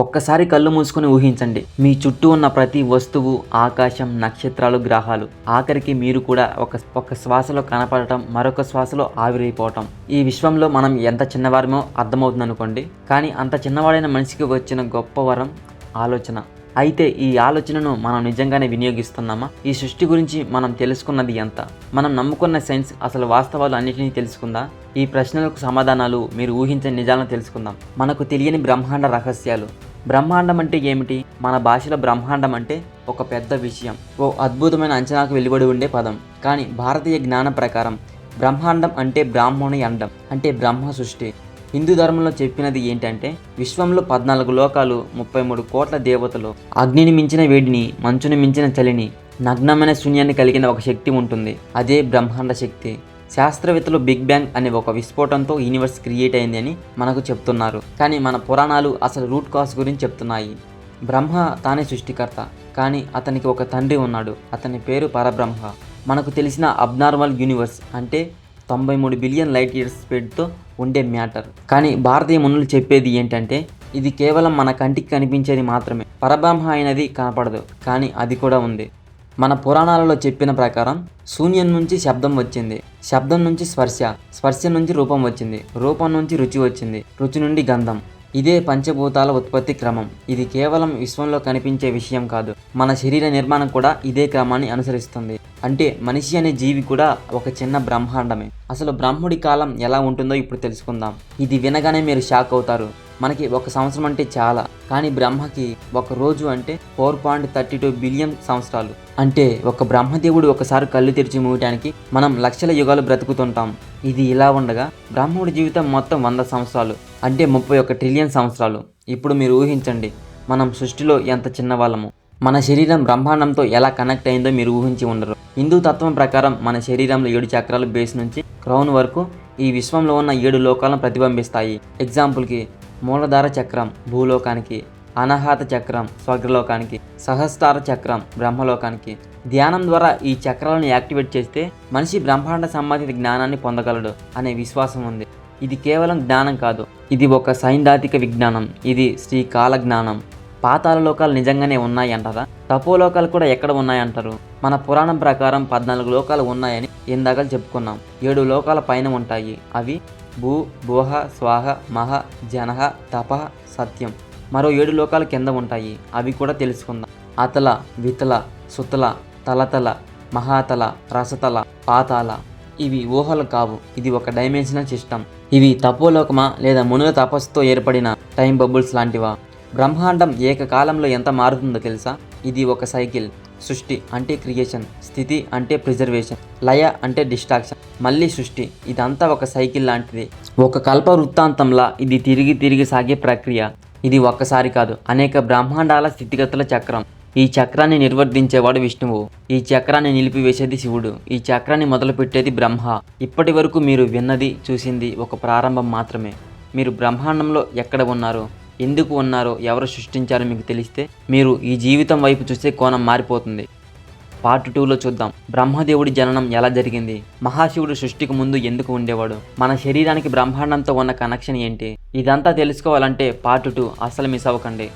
ఒక్కసారి కళ్ళు మూసుకొని ఊహించండి. మీ చుట్టూ ఉన్న ప్రతి వస్తువు ఆకాశం నక్షత్రాలు గ్రహాలు. ఆఖరికి మీరు కూడా ఒక ఒక శ్వాసలో కనపడటం మరొక శ్వాసలో ఆవిరైపోవటం. ఈ విశ్వంలో మనం ఎంత చిన్నవారమో అర్థమవుతుంది అనుకోండి కానీ అంత చిన్నవాడైన మనిషికి వచ్చిన గొప్ప వరం ఆలోచన. అయితే ఈ ఆలోచనను మనం నిజంగానే వినియోగిస్తున్నామా? ఈ సృష్టి గురించి మనం తెలుసుకున్నది ఎంత? మనం నమ్ముకున్న సైన్స్ అసలు వాస్తవాలు అన్నిటినీ తెలుసుకుందా? ఈ ప్రశ్నలకు సమాధానాలు మీరు ఊహించని నిజాలను తెలుసుకుందాం. మనకు తెలియని బ్రహ్మాండ రహస్యాలు. బ్రహ్మాండం అంటే ఏమిటి? మన భాషలో బ్రహ్మాండం అంటే ఒక పెద్ద విషయం. ఓ అద్భుతమైన అంచనాకు వెలువడి ఉండే పదం. కానీ భారతీయ జ్ఞానం ప్రకారం బ్రహ్మాండం అంటే బ్రాహ్మణి అండం అంటే బ్రహ్మ సృష్టి. హిందూ ధర్మంలో చెప్పినది ఏంటంటే విశ్వంలో పద్నాలుగు లోకాలు ముప్పై మూడు కోట్ల దేవతలు అగ్నిని మించిన వేడిని మంచుని మించిన చలిని నగ్నమైన శూన్యాన్ని కలిగిన ఒక శక్తి ఉంటుంది. అదే బ్రహ్మాండ శక్తి. శాస్త్రవేత్తలు బిగ్ బ్యాంగ్ అనే ఒక విస్ఫోటంతో యూనివర్స్ క్రియేట్ అయింది అని మనకు చెప్తున్నారు. కానీ మన పురాణాలు అసలు రూట్ కాస్ గురించి చెప్తున్నాయి. బ్రహ్మ తానే సృష్టికర్త. కానీ అతనికి ఒక తండ్రి ఉన్నాడు. అతని పేరు పరబ్రహ్మ. మనకు తెలిసిన అబ్నార్మల్ యూనివర్స్ అంటే తొంభై మూడు బిలియన్ లైట్ ఇయర్స్ స్పీడ్తో ఉండే మ్యాటర్. కానీ భారతీయ మునులు చెప్పేది ఏంటంటే ఇది కేవలం మన కంటికి కనిపించేది మాత్రమే. పరబ్రహ్మ అయినది కనపడదు కానీ అది కూడా ఉంది. మన పురాణాలలో చెప్పిన ప్రకారం శూన్యం నుంచి శబ్దం వచ్చింది. శబ్దం నుంచి స్పర్శ స్పర్శ నుంచి రూపం వచ్చింది. రూపం నుంచి రుచి వచ్చింది. రుచి నుండి గంధం. ఇదే పంచభూతాల ఉత్పత్తి క్రమం. ఇది కేవలం విశ్వంలో కనిపించే విషయం కాదు. మన శరీర నిర్మాణం కూడా ఇదే క్రమాన్ని అనుసరిస్తుంది. అంటే మనిషి అనే జీవి కూడా ఒక చిన్న బ్రహ్మాండమే. అసలు బ్రహ్ముడి కాలం ఎలా ఉంటుందో ఇప్పుడు తెలుసుకుందాం. ఇది వినగానే మీరు షాక్ అవుతారు. మనకి ఒక సంవత్సరం అంటే చాలా కానీ బ్రహ్మకి ఒక రోజు అంటే four point thirty two billion సంవత్సరాలు. అంటే ఒక బ్రహ్మదేవుడు ఒకసారి కళ్ళు తెరిచి మూయటానికి మనం లక్షల యుగాలు బ్రతుకుతుంటాం. ఇది ఇలా ఉండగా బ్రాహ్మణుడి జీవితం మొత్తం వంద సంవత్సరాలు అంటే ముప్పై ఒక ట్రిలియన్ సంవత్సరాలు. ఇప్పుడు మీరు ఊహించండి మనం సృష్టిలో ఎంత చిన్నవాళ్ళము? మన శరీరం బ్రహ్మాండంతో ఎలా కనెక్ట్ అయిందో మీరు ఊహించి ఉండరు. హిందూ తత్వం ప్రకారం మన శరీరంలో ఏడు చక్రాల బేస్ నుంచి క్రౌన్ వరకు ఈ విశ్వంలో ఉన్న ఏడు లోకాలను ప్రతిబింబిస్తాయి. ఎగ్జాంపుల్కి మూలధార చక్రం భూలోకానికి అనాహత చక్రం స్వర్గలోకానికి సహస్రార చక్రం బ్రహ్మలోకానికి. ధ్యానం ద్వారా ఈ చక్రాలను యాక్టివేట్ చేస్తే మనిషి బ్రహ్మాండ సంబంధిత జ్ఞానాన్ని పొందగలడు అనే విశ్వాసం ఉంది. ఇది కేవలం జ్ఞానం కాదు. ఇది ఒక సైద్ధాంతిక విజ్ఞానం. ఇది శ్రీకాల జ్ఞానం పాతాల లోకాలు నిజంగానే ఉన్నాయి అంటారా తపోలోకాలు కూడా ఎక్కడ ఉన్నాయంటారు? మన పురాణం ప్రకారం పద్నాలుగు లోకాలు ఉన్నాయని ఇందాక చెప్పుకున్నాం. ఏడు లోకాల పైన ఉంటాయి. అవి భూ భూహ స్వాహ మహ జనహ తప సత్యం. మరో ఏడు లోకాలు కింద ఉంటాయి. అవి కూడా తెలుసుకుందాం. అతల వితల సుతల తలతల మహాతల రసతల పాతాల. ఇవి ఊహలు కావు. ఇది ఒక డైమెన్షనల్ సిస్టమ్. ఇవి తపోలోకమా లేదా మునుల తపస్సుతో ఏర్పడిన టైం బబుల్స్ లాంటివా? బ్రహ్మాండం ఏకకాలంలో ఎంత మారుతుందో తెలుసా? ఇది ఒక సైకిల్. సృష్టి అంటే క్రియేషన్ స్థితి అంటే ప్రిజర్వేషన్ లయ అంటే డిస్ట్రాక్షన్ మళ్ళీ సృష్టి ఇదంతా ఒక సైకిల్ లాంటిది. ఒక కల్ప వృత్తాంతంలా ఇది తిరిగి తిరిగి సాగే ప్రక్రియ. ఇది ఒక్కసారి కాదు అనేక బ్రహ్మాండాల స్థితిగతుల చక్రం. ఈ చక్రాన్ని నిర్వర్తించేవాడు విష్ణువు. ఈ చక్రాన్ని నిలిపివేసేది శివుడు. ఈ చక్రాన్ని మొదలుపెట్టేది బ్రహ్మ. ఇప్పటి వరకు మీరు విన్నది చూసింది ఒక ప్రారంభం మాత్రమే. మీరు బ్రహ్మాండంలో ఎక్కడ ఉన్నారు? ఎందుకు ఉన్నారో ఎవరు సృష్టించారో మీకు తెలిస్తే మీరు ఈ జీవితం వైపు చూస్తే కోణం మారిపోతుంది. పార్ట్ టూలో చూద్దాం. బ్రహ్మదేవుడి జననం ఎలా జరిగింది? మహాశివుడు సృష్టికి ముందు ఎందుకు ఉండేవాడు? మన శరీరానికి బ్రహ్మాండంతో ఉన్న కనెక్షన్ ఏంటి? ఇదంతా తెలుసుకోవాలంటే పార్ట్ టూ అస్సలు మిస్ అవ్వకండి.